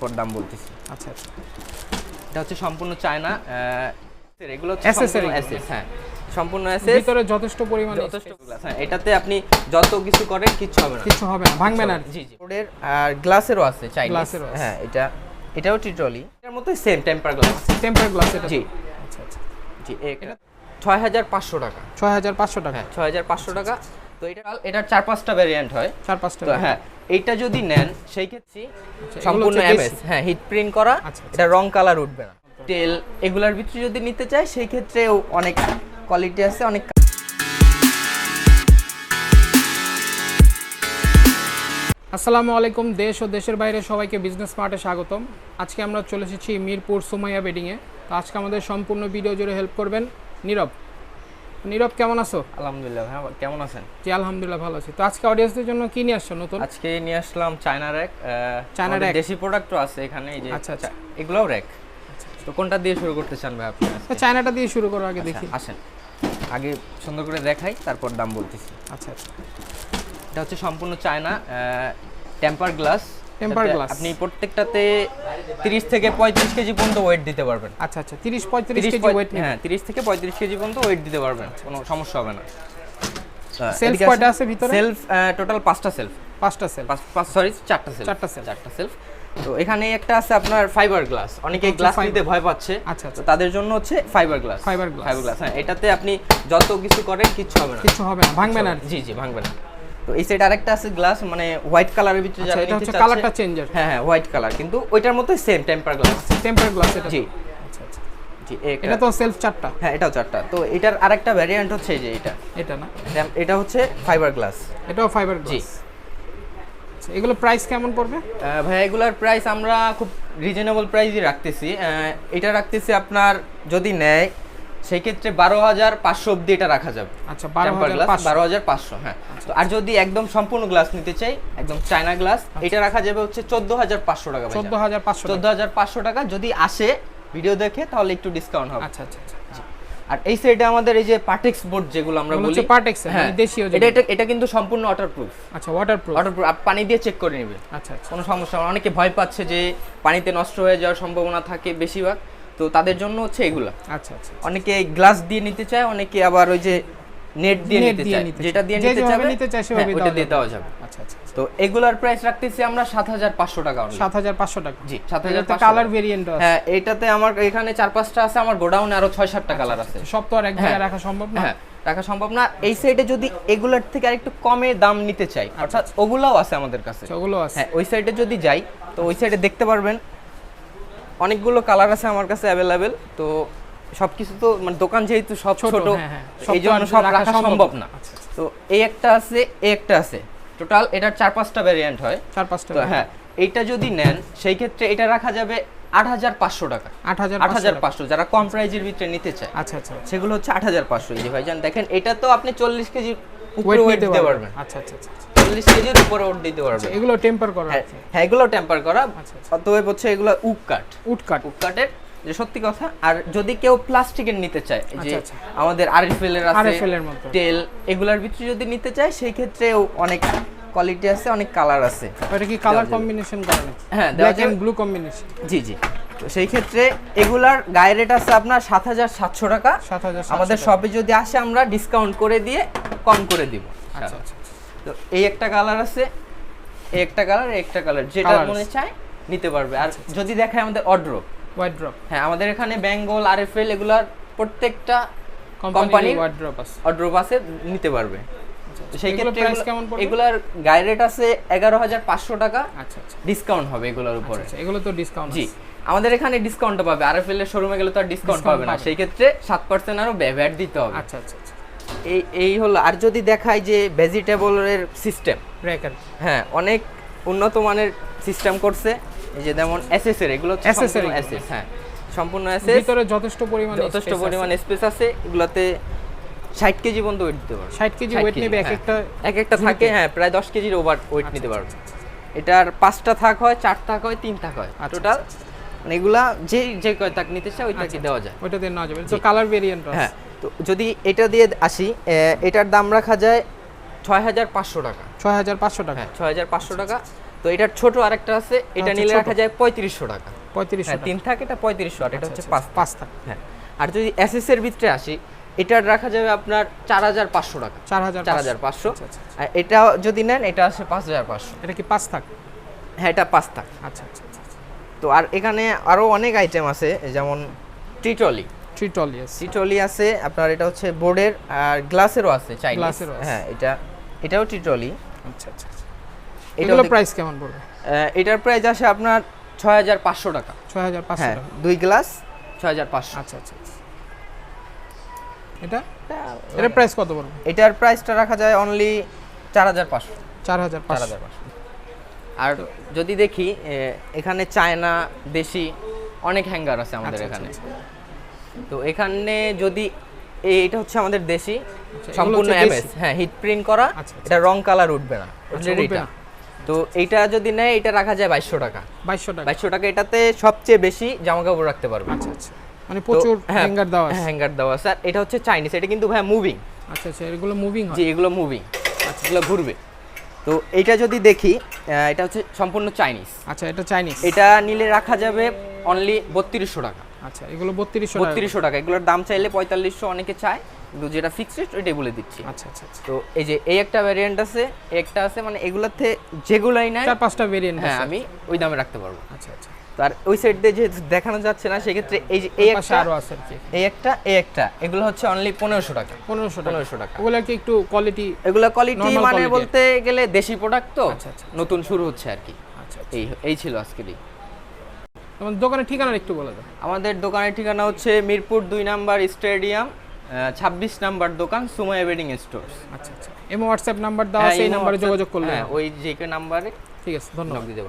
তারপর দাম বলতেছি। আচ্ছা আচ্ছা। এটা হচ্ছে সম্পূর্ণ চায়না এগুলো হচ্ছে সম্পূর্ণগুলো। হ্যাঁ সম্পূর্ণ অ্যাসেস। ভিতরে যথেষ্ট পরিমাণে যথেষ্ট glass, হ্যাঁ এটাতে আপনি যত কিছু করেন কিচ্ছু হবে না। কিছু হবে না ভাঙবে না জি জি। ওদের আর গ্লাসেরও আছে চাইনিজ গ্লাসেরও আছে। হ্যাঁ এটা এটাও টিট্রলি। এর মধ্যে same temper glass temper glass এটা জি। আচ্ছা আচ্ছা। জি এটা ছয় হাজার পাঁচশো টাকা। ছয় হাজার পাঁচশো টাকা। হ্যাঁ ছয় হাজার পাঁচশো টাকা। তো এটা এটার চার পাঁচটা ভ্যারিয়েন্ট হয়। চার পাঁচটা হ্যাঁ এইটা যদি নেন সেই ক্ষেত্রে সম্পূর্ণ হচ্ছে এমএস হ্যাঁ হিট প্রিন্ট করা আচ্ছা, আচ্ছা। এটা রং কালার উঠবে না। টেল এগুলার ভিতরে যদি নিতে চাই সেই ক্ষেত্রেও অনেক কোয়ালিটি আছে অনেক আসসালামু আলাইকুম দেশ ও দেশের বাইরে সবাইকে বিজনেস স্মার্টে স্বাগতম। আজকে আমরা চলে এসেছি মিরপুর সুমাইয়া বেডিংয়ে। তো আজকে আমাদের সম্পূর্ণ ভিডিও জুড়ে হেল্প করবেন নীরব। নীরব কেমন আছো? আলহামদুলিল্লাহ হ্যাঁ কেমন আছেন? জি আলহামদুলিল্লাহ ভালো আছি। তো আজকে অডিয়েন্সদের জন্য কি নিয়ে আসছো নতুন? আজকে নিয়ে আসলাম চায়না র্যাক চায়না rack? দেশি প্রোডাক্টও আছে এখানে এই যে আচ্ছা, আচ্ছা। এগুলোও র্যাক তো কোনটা দিয়ে শুরু করতে চান ভাই আপনি? চায়নাটা দিয়ে শুরু করো আগে দেখি। আচ্ছা, আসেন। আগে সুন্দর করে দেখাই তারপর দাম বলতেছি। আচ্ছা আচ্ছা। এটা হচ্ছে সম্পূর্ণ China temper glass Tempered glass। আপনি প্রত্যেকটাতে 30 থেকে 35 কেজি পর্যন্ত ওয়েট দিতে পারবেন। আচ্ছা আচ্ছা তিরিশ পঁয়ত্রিশ 30 কেজি ওয়েট হ্যাঁ 30 থেকে 35 কেজি পর্যন্ত ওয়েট দিতে পারবেন কোনো সমস্যা হবে না। সেলফ কয়টা আছে ভিতরে? সেলফ টোটাল পাঁচটা সেলফ পাঁচটা সেল পাঁচ সরি চারটা সেলফ চারটা self। চারটা সেলফ তো এখানে একটা আছে আপনার ফাইবার গ্লাস অনেকে গ্লাস fiber। নিতে ভয় পাচ্ছে। আচ্ছা, আচ্ছা। তো তাদের জন্য হচ্ছে fibre glass Fiber glass। Fibre glass হ্যাঁ এটাতে আপনি যত কিছু করেন কিচ্ছু হবে না। কিছু হবে না ভাঙবে না জি জি ভাঙবে না। তো এই সাইড আরেকটা আছে গ্লাস মানে হোয়াইট কালারের ভিতরে আচ্ছা যারা এটা হচ্ছে কালারটা চেঞ্জার হ্যাঁ হ্যাঁ হোয়াইট কালার কিন্তু ওইটার মতোই same temper glass temper glass এটা। জি। আচ্ছা আচ্ছা। জি এটা তো সেলফ চারটা। হ্যাঁ এটাও চারটা। তো এটার আরেকটা ভ্যারিয়েন্ট হচ্ছে এই যে এটা। এটা না? এটা- হচ্ছে ফাইবার গ্লাস এটাও ফাইবার জি। গ্লাস আচ্ছা এগুলো প্রাইস কেমন পড়বে? ভাই এগুলার প্রাইস আমরা খুব রিজনেবল প্রাইসই রাখতেছি। এটা রাখতেছি আপনার যদি নেয় সেই ক্ষেত্রে বারো হাজার পাঁচশো অব্দি এটা রাখা যাবে। আচ্ছা বারো হাজার পাঁচশো। হ্যাঁ। তো আর যদি একদম সম্পূর্ণ গ্লাস নিতে চাই একদম চায়না গ্লাস এটা রাখা যাবে হচ্ছে চোদ্দ হাজার পাঁচশো টাকা চোদ্দ হাজার পাঁচশো চোদ্দ হাজার পাঁচশো টাকা যদি আসে ভিডিও দেখে তাহলে একটু ডিসকাউন্ট হবে। আচ্ছা আচ্ছা আচ্ছা। আর এই সাইডে আমাদের এই যে পার্টেক্স বোর্ড যেগুলো আমরা বলি এর, হ্যাঁ মানে দেশীয় এটা এটা কিন্তু সম্পূর্ণ ওয়াটারপ্রুফ আচ্ছা ওয়াটারপ্রুফ ওয়াটারপ্রুফ পানি দিয়ে চেক করে নেবে। আচ্ছা আচ্ছা। কোনো সমস্যা অনেকে ভয় পাচ্ছে যে পানিতে নষ্ট হয়ে যাওয়ার সম্ভাবনা থাকে বেশিরভাগ। তো তাদের জন্য হচ্ছে এগুলা। আচ্ছা আচ্ছা অনেকে গ্লাস দিয়ে নিতে চায় অনেকে আবার ওই যে নেট দিয়ে নিতে চায়। যেটা দিয়ে নিতে চাবে নিতে চায় হ্যাঁ, সেভাবেই ওটা দিয়ে। দেওয়া যাবে। আচ্ছা আচ্ছা তো এগুলার প্রাইস রাখতেছি আমরা সাত হাজার পাঁচশো টাকা only। সাত হাজার পাঁচশো টাকা। জি সাত হাজার এটাতে কালার ভেরিয়েন্ট আছে। হ্যাঁ এটাতে আমার এখানে চার পাঁচটা আছে আমার গোডাউনে আরও ছয় সাতটা কালার আছে। সব তো আর এক জায়গায় হ্যাঁ। রাখা সম্ভব না? হ্যাঁ রাখা সম্ভব না। এই সাইডে যদি এগুলার থেকে আরেকটু কমে দাম নিতে চাই অর্থাৎ ওগুলাও আছে আমাদের কাছে। আচ্ছা, ওগুলো আছে। হ্যাঁ ওই সাইডে যদি যাই তো ওই সাইডে দেখতে পারবেন অনেকগুলো কালার আছে আমার কাছে অ্যাভেলেবেল তো সবকিছু তো মানে দোকান যেহেতু সব ছোট, হ্যাঁ, হ্যাঁ। সব এই জন্য সব রাখা সম্ভব না। তো এই একটা আছে এই একটা আছে। টোটাল এটার চার পাঁচটা ভ্যারিয়েন্ট হয়। চার পাঁচটা হ্যাঁ এইটা যদি নেন সেই ক্ষেত্রে এটা রাখা যাবে আট হাজার পাঁচশো টাকা। আট হাজার আট হাজার পাঁচশো যারা কম প্রাইজের ভিতরে নিতে চায়। আচ্ছা আচ্ছা আচ্ছা। সেগুলো হচ্ছে আট হাজার পাঁচশো। এই যে ভাইজান দেখেন এটা তো আপনি চল্লিশ কেজি উপরে ওয়েট দিতে পারবেন। পারবেন। আচ্ছা আচ্ছা আচ্ছা আচ্ছা। চল্লিশ কেজির উপরে ওয়েট দিতে পারবেন এগুলো টেম্পার করা হ্যাঁ আছে। হ্যাঁ, এগুলো টেম্পার করা। আচ্ছা, আচ্ছা। অতএব হচ্ছে এগুলো উক কাট উড কাট উক কাটের যে সত্যি কথা আর যদি কেউ প্লাস্টিকের নিতে চায় যে আচ্ছা, আচ্ছা। আমাদের আরএফএল এর আছে। টেল এগুলার ভিতরে যদি নিতে চায় সেই ক্ষেত্রেও অনেক কোয়ালিটি আছে অনেক কালার আছে। ওটা কি কালার কম্বিনেশন করা নাকি? হ্যাঁ, ব্ল্যাক এন্ড ব্লু কম্বিনেশন জি জি। তো সেই ক্ষেত্রে এগুলার গায়ে রেট আছে আপনার সাত হাজার সাতশো টাকা। সাত হাজার আমাদের শপে যদি আসে আমরা ডিসকাউন্ট করে দিয়ে কম করে দিব। আচ্ছা আচ্ছা আচ্ছা। তো এই একটা কালার আছে এই একটা কালার একটা কালার যেটা মনে চায় নিতে পারবে। আর যদি দেখায় আমাদের অড্রপ হোয়াইট হ্যাঁ আমাদের এখানে বেঙ্গল আরএফএল এগুলার প্রত্যেকটা কোম্পানির কোম্পানির আছে। অড্রপ আছে নিতে পারবে। সেই ক্ষেত্রে? এগুলার গায়ে রেট আছে এগারো হাজার পাঁচশো টাকা। আচ্ছা আচ্ছা। ডিসকাউন্ট হবে এগুলোর উপরে। আচ্ছা এগুলো তো ডিসকাউন্ট জি। আমাদের এখানে ডিসকাউন্টটা পাবে। আরএফএল এর শোরুমে গেলে তো আর ডিসকাউন্ট পাবে না। সেই ক্ষেত্রে সাত পার্সেন্ট আরও ভ্যাট দিতে হবে। আচ্ছা আচ্ছা আচ্ছা। এই এই হলো আর যদি দেখায় যে ভেজিটেবলের সিস্টেম ব্রেকার হ্যাঁ অনেক উন্নত মানের সিস্টেম করছে এই যে যেমন এসএস এর এগুলো হচ্ছে SS এর সম্পূর্ণ এগুলো। এসএস হ্যাঁ সম্পূর্ণ এসএস ভিতরে যথেষ্ট পরিমাণে যথেষ্ট পরিমাণ স্পেস আছে এগুলাতে ষাট কেজি পর্যন্ত ওয়েট দিতে পারবে। 60 কেজি ওয়েট নেবে এক হ্যাঁ। একটা এক একটা থাকে হ্যাঁ প্রায় দশ কেজির ওভার ওয়েট নিতে পারবে। এটার পাঁচটা থাক হয় চার থাক হয় তিন থাক হয় আচ্ছা, টোটাল মানে এগুলা যে যে কয় থাক নিতে চায় ওইটাকে আচ্ছা, দেওয়া যায়। ওইটা দিয়ে নেওয়া যাবে। তো কালার ভেরিয়েন্ট আছে হ্যাঁ তো যদি এটা দিয়ে আসি এটার দাম রাখা যায় ছয় হাজার পাঁচশো টাকা। ছয় হাজার পাঁচশো টাকা। হ্যাঁ ছয় হাজার পাঁচশো টাকা। তো এটার ছোট আরেকটা আছে এটা আচ্ছা, নিলে। রাখা যায় পঁয়ত্রিশশো টাকা। পঁয়ত্রিশশো হ্যাঁ তিন থাক এটা পঁয়ত্রিশশো আর এটা হচ্ছে পাঁচ আচ্ছা, পাঁচ থাক। হ্যাঁ আর যদি এসএস এর ভিতরে আসি এটার রাখা যাবে আপনার চার হাজার পাঁচশো টাকা। চার হাজার চার হাজার পাঁচশো। আচ্ছা, আচ্ছা, এটা যদি নেন এটা আছে পাঁচ হাজার পাঁচশো। এটা কি পাঁচ থাক? হ্যাঁ এটা পাঁচ থাক। আচ্ছা আচ্ছা আচ্ছা তো আর এখানে আরও অনেক আইটেম আছে যেমন টিটলি থ্রি টল ইয়েস টিটলি আছে আপনার এটা হচ্ছে বোর্ডের আর গ্লাসেরও আছে চাইনিজ গ্লাসেরও হ্যাঁ এটা এটাও টিটলি আচ্ছা আচ্ছা আচ্ছা। এগুলো প্রাইস কেমন পড়বে? এটার প্রাইস আসে আপনার ছয় হাজার পাঁচশো টাকা। ছয় হাজার পাঁচশো হ্যাঁ টাকা। দুই গ্লাস ছয় হাজার পাঁচশো। আচ্ছা আচ্ছা আচ্ছা। এটা? এটার প্রাইস কত পড়বে? এটার প্রাইসটা রাখা যায় অনলি চার হাজার পাঁচশো। চার হাজার চার পাঁচশো হাজার পাঁচশো। আর যদি দেখি এখানে চায়না দেশি অনেক হ্যাঙ্গার আছে আমাদের আচ্ছা, এখানে। তো এখানে যদি এটা হচ্ছে আমাদের দেশি সম্পূর্ণ এমএস হ্যাঁ হিট প্রিন্ট করা আচ্ছা, আচ্ছা। এটা রং কালার উঠবে না আচ্ছা, এটা। তো এইটা যদি নেয় এটা রাখা যায় বাইশশো টাকা। বাইশশো টাকা। বাইশশো টাকা এটাতে সবচেয়ে বেশি জামা কাপড় রাখতে পারবে। আচ্ছা আচ্ছা। মানে প্রচুর হ্যাঙ্গার দেওয়া আছে। হ্যাঙ্গার দেওয়া আছে। আর এটা হচ্ছে চাইনিজ এটা কিন্তু ভাই মুভিং আচ্ছা আচ্ছা এগুলো মুভিং হয়। যে এগুলো মুভিং আচ্ছা। এগুলো ঘুরবে। তো এটা যদি দেখি এটা হচ্ছে সম্পূর্ণ চাইনিজ আচ্ছা এটা চাইনিজ এটা নিলে রাখা যাবে অনলি বত্রিশশো টাকা। আচ্ছা এগুলো বত্রিশশো টাকা। বত্রিশশো টাকা এগুলোর দাম চাইলে পঁয়তাল্লিশশো অনেকে চায়। কিন্তু যেটা ফিক্সড ওইটাই বলে দিচ্ছি। আচ্ছা আচ্ছা আচ্ছা। তো এই যে এই একটা ভ্যারিয়েন্ট আছে একটা আছে মানে এগুলাতে যেগুলাই নেয় চার পাঁচটা ভেরিয়েন্ট হ্যাঁ আমি ওই দামে রাখতে পারব। আচ্ছা আচ্ছা। আর ওই সাইড দিয়ে যেহেতু দেখানো যাচ্ছে না সেক্ষেত্রে এই যে এই একটা আরও আছে আর কি এই একটা এই একটা এগুলো হচ্ছে অনলি পনেরোশো টাকা। পনেরোশো পনেরোশো টাকা। ওগুলো কি একটু কোয়ালিটি এগুলো কোয়ালিটি মানে বলতে গেলে দেশি প্রোডাক্ট তো আচ্ছা, আচ্ছা, নতুন শুরু হচ্ছে আর কি। আচ্ছা এই এই ছিল আজকেরই তোমার দোকানের ঠিকানা একটু বলে দাও। আমাদের দোকানের ঠিকানা হচ্ছে মিরপুর দুই নাম্বার স্টেডিয়াম ছাব্বিশ নাম্বার দোকান সুমাইয়া ওয়েডিং স্টোর আচ্ছা আচ্ছা। এবং হোয়াটসঅ্যাপ নাম্বার দেওয়া সেই নাম্বারে যোগাযোগ করলে হ্যাঁ। ওই যে নাম্বারে ঠিক আছে ধন্যবাদ। দিতে